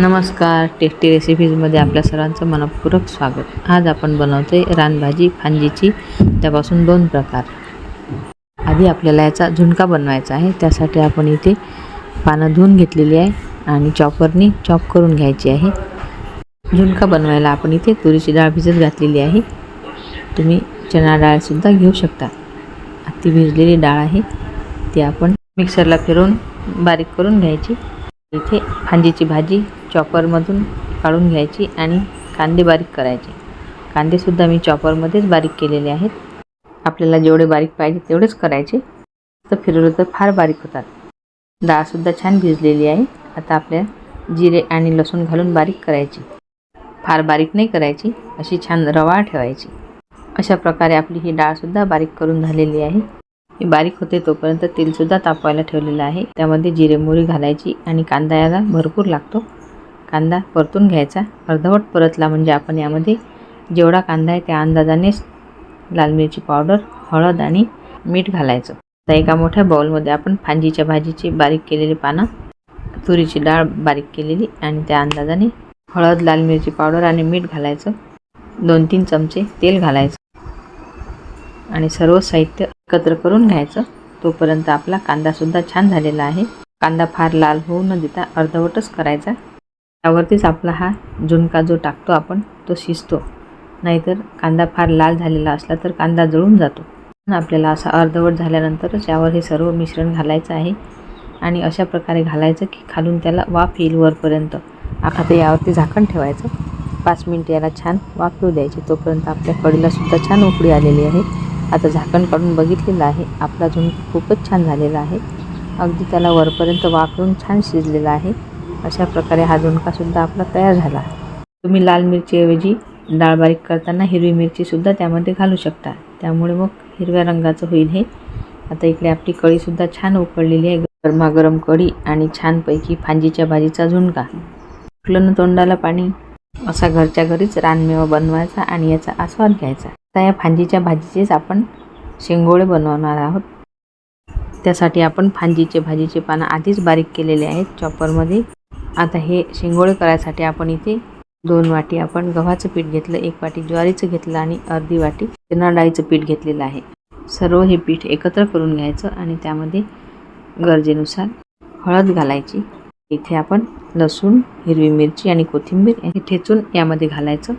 नमस्कार टेस्टी रेसिपीजमध्ये आपल्या सर्वांचं मनपूर्वक स्वागत. आज आपण बनवतो आहे रानभाजी फांजीची. त्यापासून दोन प्रकार. आधी आपल्याला याचा झुणका बनवायचा आहे. त्यासाठी आपण इथे पानं धुवून घेतलेली आहे आणि चॉपरनी चॉप करून घ्यायची आहे. झुणका बनवायला आपण इथे तुरीची डाळ भिजत घातलेली आहे. तुम्ही चणा डाळसुद्धा घेऊ शकता. ती भिजलेली डाळ आहे. ती आपण मिक्सरला फिरवून बारीक करून घ्यायची. इथे फांजीची भाजी चॉपरमधून काढून घ्यायची आणि कांदे बारीक करायचे. कांदेसुद्धा मी चॉपरमध्येच बारीक केलेले आहेत. आपल्याला जेवढे बारीक पाहिजे तेवढेच करायचे. तर फिरवलं तर फार बारीक होतात. डाळसुद्धा छान भिजलेली आहे. आता आपल्या जिरे आणि लसूण घालून बारीक करायची. फार बारीक नाही करायची अशी छान रवा ठेवायची. अशा प्रकारे आपली ही डाळसुद्धा बारीक करून झालेली आहे. ही बारीक होते तोपर्यंत तेलसुद्धा तापवायला ठेवलेलं आहे. त्यामध्ये जिरे मोहरी घालायची आणि कांदा याला भरपूर लागतो. कांदा परतून घ्यायचा. अर्धवट परतला म्हणजे आपण यामध्ये जेवढा कांदा आहे त्या अंदाजानेच लाल मिरची पावडर हळद आणि मीठ घालायचं. आता एका मोठ्या बाउलमध्ये आपण फांजीच्या भाजीची बारीक केलेली पानं तुरीची डाळ बारीक केलेली आणि त्या अंदाजाने हळद लाल मिरची पावडर आणि मीठ घालायचं. दोन तीन चमचे तेल घालायचं. आणि सर्व साहित्य एकत्र करून घ्यायचं. तोपर्यंत आपला कांदासुद्धा छान झालेला आहे. कांदा फार लाल होऊ न देता अर्धवटच करायचा. त्यावरतीच आपला हा झुणका जो टाकतो आपण तो शिजतो. नाहीतर कांदा फार लाल झालेला असला तर कांदा जळून जातो. पण आपल्याला असा अर्धवट झाल्यानंतरच यावर हे सर्व मिश्रण घालायचं आहे आणि अशा प्रकारे घालायचं की खालून त्याला वाफ येईल वरपर्यंत. आता यावरती झाकण ठेवायचं. पाच मिनटं याला छान वाफ येऊ द्यायची. तोपर्यंत आपल्या कडीलासुद्धा छान उकळी आलेली आहे. आता झाकण काढून बघितलेलं आहे. आपला झुणका खूपच छान झालेला आहे. अगदी त्याला वरपर्यंत वाफरून छान शिजलेला आहे. अशा प्रकारे हा झुणकासुद्धा आपला तयार झाला. तुम्ही लाल मिरचीऐवजी डाळ बारीक करताना हिरवी मिरचीसुद्धा त्यामध्ये घालू शकता. त्यामुळे मग हिरव्या रंगाचं होईल हे. आता इकडे आपली कढीसुद्धा छान उकळलेली आहे. गरमागरम कढी आणि छानपैकी फांजीच्या भाजीचा झुणका. फुलं तोंडाला पाणी. असा घरच्या घरीच रानमेवा बनवायचा आणि याचा आस्वाद घ्यायचा. आता या फांजीच्या भाजीचेच आपण शेंगोळे बनवणार आहोत. त्यासाठी आपण फांजीचे भाजीचे पानं आधीच बारीक केलेले आहेत. चॉपरमध्ये आता हे शेंगोळे करायसाठी आपण इथे दोन वाटी आपण गव्हाचं पीठ घेतलं एक वाटी ज्वारीचं घेतलं आणि अर्धी वाटी चणा डाळीचं पीठ घेतलेलं आहे. सर्व हे पीठ एकत्र करून घ्यायचं आणि त्यामध्ये गरजेनुसार हळद घालायची. इथे आपण लसूण हिरवी मिरची आणि कोथिंबीर हे ठेचून यामध्ये घालायचं.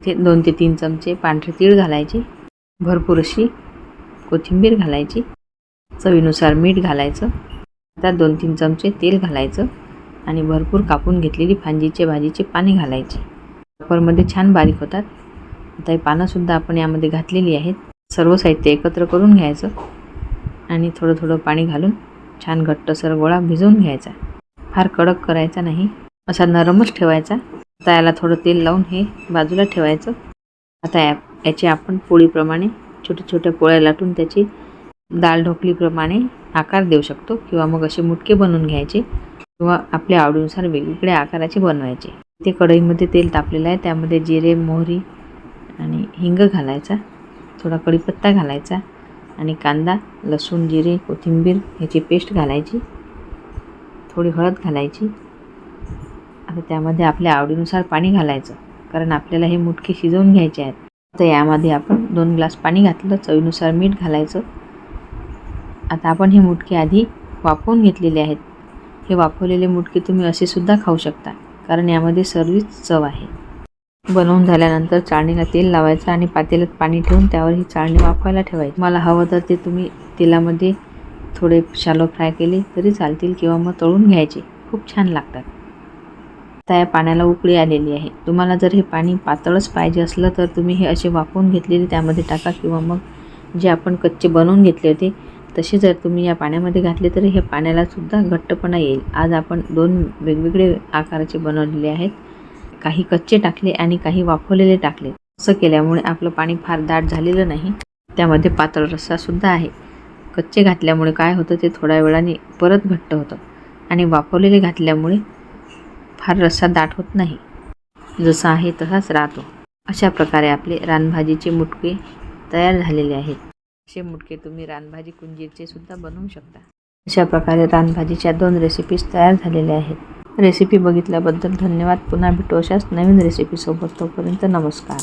इथे दोन ते तीन चमचे पांढरे तीळ घालायचे. भरपूर अशी कोथिंबीर घालायची. चवीनुसार मीठ घालायचं. आता दोन तीन चमचे तेल घालायचं. आणि भरपूर कापून घेतलेली फांजीचे भाजीचे पाने घालायचे. वापरमध्ये छान बारीक होतात. आता हे पानंसुद्धा आपण यामध्ये घातलेली आहेत. सर्व साहित्य एकत्र करून घ्यायचं आणि थोडं थोडं पाणी घालून छान घट्टसर गोळा भिजवून घ्यायचा. फार कडक करायचा नाही. असा नरमच ठेवायचा. आता याला थोडं तेल लावून हे बाजूला ठेवायचं. आता या याचे आपण पोळीप्रमाणे छोट्या छोट्या पोळ्या लाटून त्याची दाल ढोकलीप्रमाणे आकार देऊ शकतो किंवा मग असे मुटके बनवून घ्यायचे. किंवा आपल्या आवडीनुसार वेगवेगळ्या आकाराचे बनवायचे. ते कढईमध्ये तेल तापलेलं आहे त्यामध्ये जिरे मोहरी आणि हिंग घालायचा थोडा कढीपत्ता घालायचा आणि कांदा लसूण जिरे कोथिंबीर ह्याची पेस्ट घालायची थोडी हळद घालायची. आता त्यामध्ये आपल्या आवडीनुसार पाणी घालायचं कारण आपल्याला हे मुटके शिजवून घ्यायचे आहेत. तर यामध्ये आपण दोन ग्लास पाणी घातलं चवीनुसार मीठ घालायचं. आता आपण हे मुटके आधी वाफवून घेतलेले आहेत. हे वाफवलेले मुटके तुम्ही असे सुद्धा खाऊ शकता कारण यामध्ये सर्वच चव आहे. बनवून झाल्यानंतर चाळणीला तेल लावायचं आणि पातेल्यात पाणी ठेवून त्यावर ही चाळणी वाफवायला ठेवायची. मला हवं तर ते तुम्ही तेलामध्ये थोडे शालो फ्राय केले तरी चालतील किंवा मग तळून घ्यायचे. खूप छान लागतात. आता या पाण्याला उकळी आलेली आहे. तुम्हाला जर हे पाणी पातळच पाहिजे असलं तर तुम्ही हे असे वाफवून घेतलेले त्यामध्ये टाका किंवा मग जे आपण कच्चे बनवून घेतले होते तसे जर तुम्ही या पाण्यामध्ये घातले तरी हे पाण्यालासुद्धा घट्टपणा येईल. आज आपण दोन वेगवेगळे आकाराचे बनवलेले आहेत. काही कच्चे टाकले आणि काही वाफवलेले टाकले. असं केल्यामुळे आपलं पाणी फार दाट झालेलं नाही. त्यामध्ये पातळ रस्सासुद्धा आहे. कच्चे घातल्यामुळे काय होतं ते थोड्या वेळाने परत घट्ट होतं आणि वाफवलेले घातल्यामुळे फार रस्सा दाट होत नाही. जसा आहे तसाच राहतो. अशा प्रकारे आपले रानभाजीचे मुटके तयार झालेले आहेत. असे मुटके तुम्ही रानभाजी कुंजीरचे सुद्धा बनवू शकता. अशा प्रकारे रानभाजीच्या दोन रेसिपीज तयार झालेल्या आहेत. रेसिपी बघितल्याबद्दल धन्यवाद. पुन्हा भेटू अशाच नवीन रेसिपीसोबत तोपर्यंत नमस्कार.